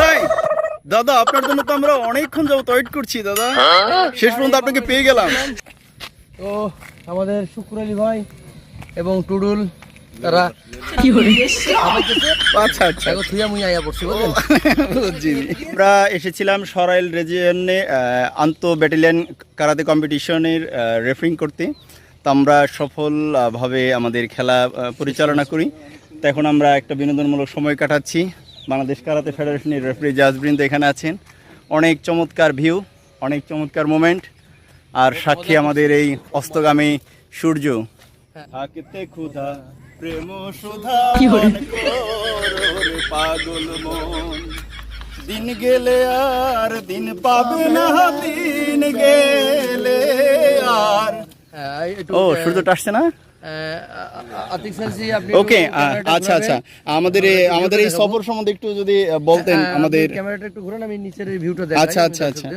তাই দাদা আপনার জন্য তো আমরা অনেকক্ষণ যাবত ওয়েট করছি দাদা। শেষ পর্যন্ত আপনাকে পেয়ে গেলাম। তো আমাদের শুক্র আলী ভাই এবং টুডুল তারা আচ্ছা আচ্ছা। আমরা এসেছিলাম সরাইল রেজিয়নে আন্ত ব্যাটালিয়ন কারাতে কম্পিটিশনের রেফারিং করতে। তো আমরা সফলভাবে আমাদের খেলা পরিচালনা করি। তো এখন আমরা একটা বিনোদনমূলক সময় কাটাচ্ছি। বাংলাদেশ কারাতে ফেডারেশনের রেফারি জাজবৃন্দ এখানে আছেন। অনেক চমৎকার ভিউ অনেক চমৎকার মোমেন্ট আর সাক্ষী আমাদের এই অস্তগামী সূর্য। থাকিতে ক্ষুধা প্রেম সুধা পাগল মন। দিন গেলে আর দিন পাবে না দিন গেলে আর ও আহ, আসছে না? ওকে আচ্ছা আচ্ছা। আমাদের এই আমাদের এই সফর সম্বন্ধে একটু যদি বলতেন হ্যাঁ, আমাদের ক্যামেরাটা একটু ঘুরান আমি নিচের এই ভিউটা দেখাই আচ্ছা আচ্ছা আচ্ছা।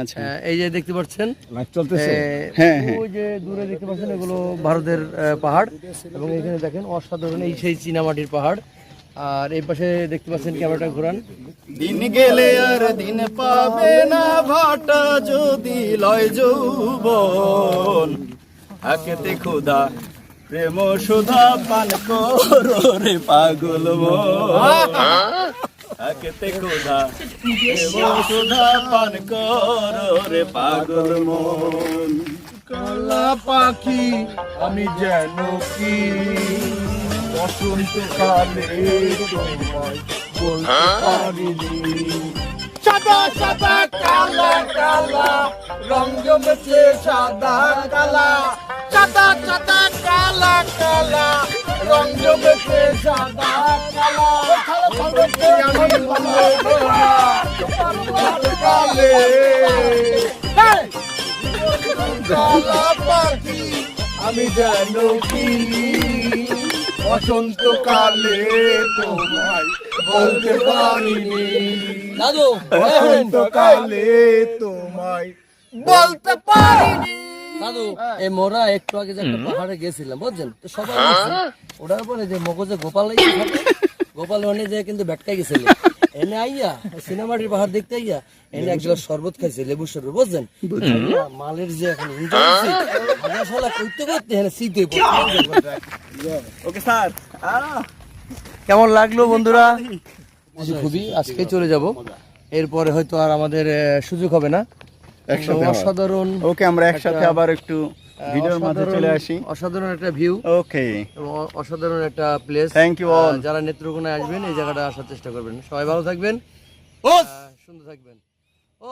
আচ্ছা। এই যে দেখতে পাচ্ছেন চলতেছে। হ্যাঁ, হ্যাঁ। ওই যে দূরে দেখতে পাচ্ছেন এগুলো ভারতের পাহাড়। এবং এখানে দেখেন অসাধারণ এই সেই চীনামাটির পাহাড়। আর এই পাশে দেখতে পাচ্ছেন ক্যামেরাটা ঘোরান। দিন গেলে আর দিন পাবে না ভাটা যদি লয় যৌবন। আকেতে ক্ষুধা, প্রেম সুধা পান করো রে পাগল আকেতে ক্ষুধা, প্রেম সুধা পান করো রে পাগল মন। কালা পাখি, আমি যেন কি? বসন্ত কালে তোমায় বলতে পারিনি। সাদা সাদা, কালা কালা রং জমেছে সাদা, কালা। সাদা কালা কালা রং জমেছে সাদা কালা। কালে কালা পাখি আমি যেন কি? বসন্ত কালে তোমায় বলতে পারিনি। দাদু বসন্ত কালে তোমায় বলতে পারিনি। দাদু এই মোরা একটু আগে যে একটা পাহাড়ে গেছিলাম বুঝছেন? তো সবাই ওটার পরে যে মগজে গোপাল গোপাল মানে যে কিন্তু গেছিল। এনে আইয়া সিনেমাটির পাহাড় দেখতে আইয়া এনে এক গ্লাস শরবত খাইছে লেবু শরবত বুঝছেন? মালের যে এখন শালা করতে শীতে ওকে স্যার। কেমন লাগল বন্ধুরা? খুবই আজকে চলে যাব। এরপরে হয়তো আর আমাদের সুযোগ হবে না। একসাথে অসাধারণ ওকে আমরা একসাথে আবার একটু ভিডিওর মাঝে চলে আসি। অসাধারণ একটা ভিউ ওকে। অসাধারণ একটা প্লেস থ্যাংক ইউ অল যারা নেত্রকোনায় আসবেন এই জায়গাটা আসার চেষ্টা করবেন। সবাই ভালো থাকবেন। সুন্দর থাকবেন। ও